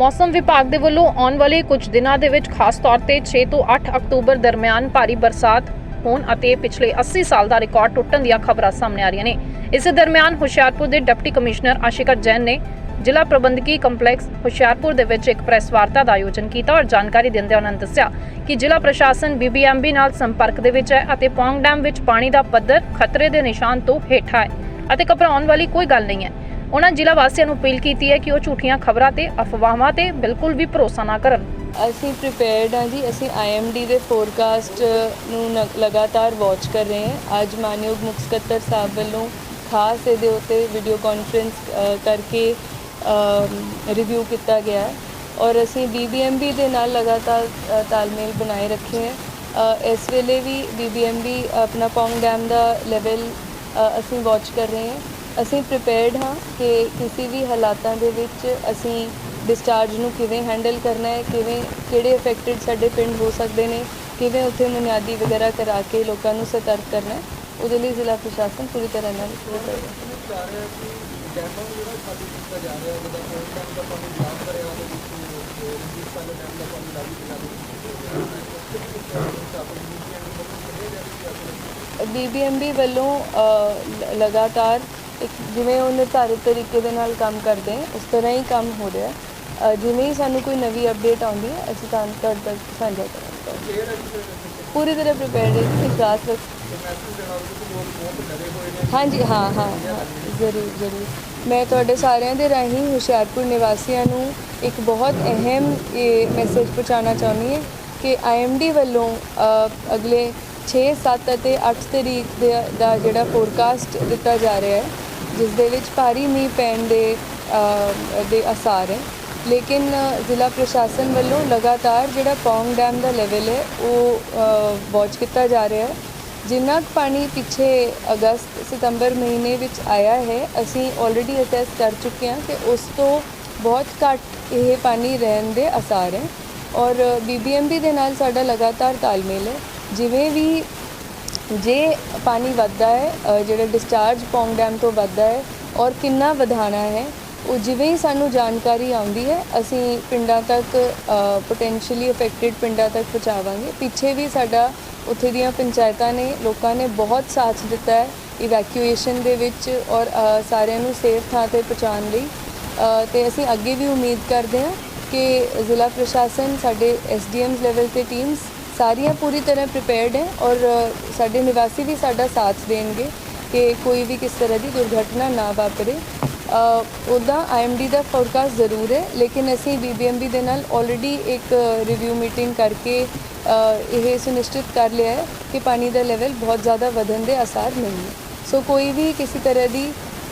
ਮੌਸਮ ਵਿਭਾਗ ਦੇ ਵੱਲੋਂ ਆਉਣ ਵਾਲੇ ਕੁਝ ਦਿਨਾਂ ਦੇ ਵਿੱਚ ਖਾਸ ਤੌਰ ਤੇ 6 ਤੋਂ 8 ਅਕਤੂਬਰ ਦਰਮਿਆਨ ਭਾਰੀ ਬਰਸਾਤ ਹੋਣ ਅਤੇ ਪਿਛਲੇ 80 ਸਾਲ ਦਾ ਰਿਕਾਰਡ ਟੁੱਟਣ ਦੀਆਂ ਖਬਰਾਂ ਸਾਹਮਣੇ ਆ ਰਹੀਆਂ ਨੇ। ਇਸੇ ਦਰਮਿਆਨ ਹੁਸ਼ਿਆਰਪੁਰ ਦੇ ਡਿਪਟੀ ਕਮਿਸ਼ਨਰ ਆਸ਼ਿਕਾ ਜੈਨ ਨੇ ਜ਼ਿਲ੍ਹਾ ਪ੍ਰਬੰਧਕੀ ਕੰਪਲੈਕਸ ਹੁਸ਼ਿਆਰਪੁਰ ਦੇ ਵਿੱਚ ਇੱਕ ਪ੍ਰੈਸ ਵਾਰਤਾ ਦਾ ਆਯੋਜਨ ਕੀਤਾ ਔਰ ਜਾਣਕਾਰੀ ਦਿੰਦਿਆਂ ਉਹਨਾਂ ਨੇ ਦੱਸਿਆ ਕਿ ਜ਼ਿਲ੍ਹਾ ਪ੍ਰਸ਼ਾਸਨ ਬੀਬੀਐਮਬੀ ਨਾਲ ਸੰਪਰਕ ਦੇ ਵਿੱਚ ਹੈ ਅਤੇ ਪੌਂਗ ਡੈਮ ਵਿੱਚ ਪਾਣੀ ਦਾ ਪੱਧਰ ਖਤਰੇ ਦੇ ਨਿਸ਼ਾਨ ਤੋਂ ਹੇਠਾਂ ਹੈ ਅਤੇ ਘਬਰਾਉਣ ਵਾਲੀ ਕੋਈ ਗੱਲ ਨਹੀਂ ਹੈ। ਉਹਨਾਂ ਜ਼ਿਲ੍ਹਾ ਵਾਸੀਆਂ ਨੂੰ ਅਪੀਲ ਕੀਤੀ ਹੈ ਕਿ ਉਹ ਝੂਠੀਆਂ ਖਬਰਾਂ ਤੇ ਅਫਵਾਹਾਂ ਤੇ ਬਿਲਕੁਲ ਵੀ ਭਰੋਸਾ ਨਾ ਕਰਨ। ਅਸੀਂ ਪ੍ਰੀਪੇਅਰਡ ਹਾਂ ਜੀ। ਅਸੀਂ ਆਈਐਮਡੀ ਦੇ ਫੋਰਕਾਸਟ ਨੂੰ ਨ- ਲਗਾਤਾਰ ਵਾਚ ਕਰ ਰਹੇ ਹਾਂ। ਅੱਜ ਮਾਨਯੋਗ ਮੁੱਖ ਸਕੱਤਰ ਸਾਹਿਬ ਵੱਲੋਂ ਖਾਸ ਇਹਦੇ ਉੱਤੇ ਵੀਡੀਓ ਕਾਨਫਰੰਸ ਕਰਕੇ ਰਿਵਿਊ ਕੀਤਾ ਗਿਆ ਹੈ। ਔਰ ਅਸੀਂ ਬੀਬੀਐਮਬੀ ਦੇ ਨਾਲ ਲਗਾਤਾਰ ਤਾਲਮੇਲ ਬਣਾਏ ਰੱਖੇ ਹੈ। ਇਸ ਵੇਲੇ ਵੀ ਬੀਬੀਐਮਬੀ ਆਪਣਾ ਪੌਂਗ ਡੈਮ ਦਾ ਲੈਵਲ ਅਸੀਂ ਵਾਚ ਕਰ ਰਹੇ ਹਾਂ। ਅਸੀਂ ਪ੍ਰਿਪੇਅਰਡ ਹਾਂ ਕਿ ਕਿਸੇ ਵੀ ਹਾਲਾਤਾਂ ਦੇ ਵਿੱਚ ਅਸੀਂ ਡਿਸਚਾਰਜ ਨੂੰ ਕਿਵੇਂ ਹੈਂਡਲ ਕਰਨਾ ਹੈ ਕਿਵੇਂ ਕਿਹੜੇ ਅਫੈਕਟਡ ਸਾਡੇ ਪਿੰਡ ਹੋ ਸਕਦੇ ਨੇ ਕਿਵੇਂ ਉੱਥੇ ਬੁਨਿਆਦੀ ਵਗੈਰਾ ਕਰਾ ਕੇ ਲੋਕਾਂ ਨੂੰ ਸਤਰਕ ਕਰਨਾ ਹੈ ਉਹਦੇ ਲਈ ਜ਼ਿਲ੍ਹਾ ਪ੍ਰਸ਼ਾਸਨ ਪੂਰੀ ਤਰ੍ਹਾਂ ਨਾਲ prepared ਹੈ। ਬੀਬੀਐਮਬੀ ਵੱਲੋਂ ਲਗਾਤਾਰ ਇੱਕ ਜਿਵੇਂ ਉਹ ਨਿਰਧਾਰਿਤ ਤਰੀਕੇ ਦੇ ਨਾਲ ਕੰਮ ਕਰਦੇ ਹੈ ਉਸ ਤਰ੍ਹਾਂ ਹੀ ਕੰਮ ਹੋ ਰਿਹਾ ਹੈ। ਅ, ਜਿਵੇਂ ਹੀ ਸਾਨੂੰ ਕੋਈ ਨਵੀਂ ਅਪਡੇਟ ਆਉਂਦੀ ਹੈ ਅਸੀਂ ਤੁਹਾਨੂੰ ਤੁਹਾਡੇ ਤੱਕ ਸਾਂਝਾ ਕਰਾਂਗੇ। ਪੂਰੀ ਤਰ੍ਹਾਂ ਪ੍ਰਿਪੇਅਰਡ ਹੈ ਜੀ, ਵਿਸ਼ਵਾਸ ਰੱਖ ਹਾਂਜੀ ਹਾਂ ਹਾਂ ਹਾਂ, ਜ਼ਰੂਰ ਜ਼ਰੂਰ। ਮੈਂ ਤੁਹਾਡੇ ਸਾਰਿਆਂ ਦੇ ਰਾਹੀਂ ਹੁਸ਼ਿਆਰਪੁਰ ਨਿਵਾਸੀਆਂ ਨੂੰ ਇੱਕ ਬਹੁਤ ਅਹਿਮ ਇਹ ਮੈਸੇਜ ਪਹੁੰਚਾਉਣਾ ਚਾਹੁੰਦੀ ਹਾਂ ਕਿ ਆਈਐਮਡੀ ਵੱਲੋਂ ਅ, ਅਗਲੇ 6 7 ਅਤੇ 8 ਤਰੀਕ ਦੇ ਦਾ ਜਿਹੜਾ ਫੋਰਕਾਸਟ ਦਿੱਤਾ ਜਾ ਰਿਹਾ ਹੈ ਜਿਸ ਦੇ ਵਿੱਚ ਭਾਰੀ ਮੀਂਹ ਪੈਣ ਦੇ ਦੇ ਅਸਾਰ ਹੈ। ਲੇਕਿਨ ਜ਼ਿਲ੍ਹਾ ਪ੍ਰਸ਼ਾਸਨ ਵੱਲੋਂ ਲਗਾਤਾਰ ਜਿਹੜਾ ਪੌਂਗ ਡੈਮ ਦਾ ਲੈਵਲ ਹੈ, ਉਹ ਵਾਚ ਕੀਤਾ ਜਾ ਰਿਹਾ ਹੈ। ਜਿੰਨਾ ਕੁ ਪਾਣੀ ਪਿੱਛੇ ਅਗਸਤ, ਸਤੰਬਰ ਮਹੀਨੇ ਵਿੱਚ ਆਇਆ ਹੈ, ਅਸੀਂ ਆਲਰੇਡੀ ਅਸੈਸ ਕਰ ਚੁੱਕੇ ਹਾਂ ਕਿ ਉਸ ਤੋਂ ਬਹੁਤ ਘੱਟ ਇਹ ਪਾਣੀ ਰਹਿਣ ਦੇ ਅਸਾਰ ਹੈ। ਔਰ, ਬੀਬੀਐਮਬੀ ਦੇ ਨਾਲ ਸਾਡਾ ਲਗਾਤਾਰ ਤਾਲਮੇਲ ਹੈ। ਜਿਵੇਂ ਵੀ ਜੇ ਪਾਣੀ ਵੱਧਦਾ ਹੈ ਜਿਹੜਾ ਡਿਸਚਾਰਜ ਪੌਂਗ ਡੈਮ ਤੋਂ ਵੱਧਦਾ ਹੈ ਔਰ ਕਿੰਨਾ ਵਧਾਣਾ ਹੈ ਉਹ ਜਿਵੇਂ ਹੀ ਸਾਨੂੰ ਜਾਣਕਾਰੀ ਆਉਂਦੀ ਹੈ ਅਸੀਂ ਪਿੰਡਾਂ ਤੱਕ ਪੋਟੈਂਸ਼ੀਅਲੀ ਅਫੈਕਟਡ ਪਿੰਡਾਂ ਤੱਕ ਪਹੁੰਚਾਵਾਂਗੇ। ਪਿੱਛੇ ਵੀ ਸਾਡਾ ਉੱਥੇ ਦੀਆਂ ਪੰਚਾਇਤਾਂ ਨੇ ਲੋਕਾਂ ਨੇ ਬਹੁਤ ਸਾਥ ਦਿੱਤਾ ਹੈ ਇਵੈਕੂਏਸ਼ਨ ਦੇ ਵਿੱਚ ਔਰ ਸਾਰਿਆਂ ਨੂੰ ਸੇਫ ਥਾਂ ਤੇ ਪਹੁੰਚਾਉਣ ਲਈ। ਅ, ਤੇ ਅਸੀਂ ਅੱਗੇ ਵੀ ਉਮੀਦ ਕਰਦੇ ਹਾਂ ਕਿ ਜ਼ਿਲ੍ਹਾ ਪ੍ਰਸ਼ਾਸਨ ਸਾਡੇ ਐਸਡੀਐਮਸ ਲੈਵਲ ਤੇ ਟੀਮਸ ਸਾਰੀਆਂ ਪੂਰੀ ਤਰ੍ਹਾਂ ਪ੍ਰਿਪੇਅਰਡ ਹੈ ਔਰ ਸਾਡੇ ਨਿਵਾਸੀ ਵੀ ਸਾਡਾ ਸਾਥ ਦੇਣਗੇ ਕਿ ਕੋਈ ਵੀ ਕਿਸ ਤਰ੍ਹਾਂ ਦੀ ਦੁਰਘਟਨਾ ਨਾ ਵਾਪਰੇ। ਉੱਦਾਂ ਆਈਐਮਡੀ ਦਾ ਫੋਰਕਾਸਟ ਜ਼ਰੂਰ ਹੈ, ਲੇਕਿਨ ਅਸੀਂ ਬੀਬੀਐਮਬੀ ਦੇ ਨਾਲ ਆਲਰੇਡੀ ਇੱਕ ਰਿਵਿਊ ਮੀਟਿੰਗ ਕਰਕੇ ਇਹ ਸੁਨਿਸ਼ਚਿਤ ਕਰ ਲਿਆ ਹੈ ਕਿ ਪਾਣੀ ਦਾ ਲੈਵਲ ਬਹੁਤ ਜ਼ਿਆਦਾ ਵਧਣ ਦੇ ਅਸਾਰ ਨਹੀਂ ਹੈ। ਸੋ ਕੋਈ ਵੀ ਕਿਸੇ ਤਰ੍ਹਾਂ ਦੀ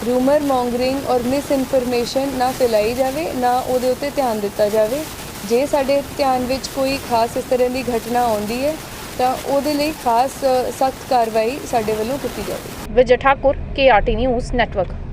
ਰੂਮਰ ਮੌਂਗਰਿੰਗ ਔਰ ਮਿਸ ਇਨਫੋਰਮੇਸ਼ਨ ਨਾ ਫੈਲਾਈ ਜਾਵੇ, ਨਾ ਉਹਦੇ ਉੱਤੇ ਧਿਆਨ ਦਿੱਤਾ ਜਾਵੇ। ਜੇ ਸਾਡੇ ਧਿਆਨ ਵਿੱਚ ਕੋਈ ਖਾਸ ਇਸ ਤਰ੍ਹਾਂ ਦੀ ਘਟਨਾ ਆਉਂਦੀ ਹੈ, ਤਾਂ ਉਹਦੇ ਲਈ ਖਾਸ ਸਖਤ ਕਾਰਵਾਈ ਸਾਡੇ ਵੱਲੋਂ ਕੀਤੀ ਜਾਵੇ Vijay Thakur KRT news network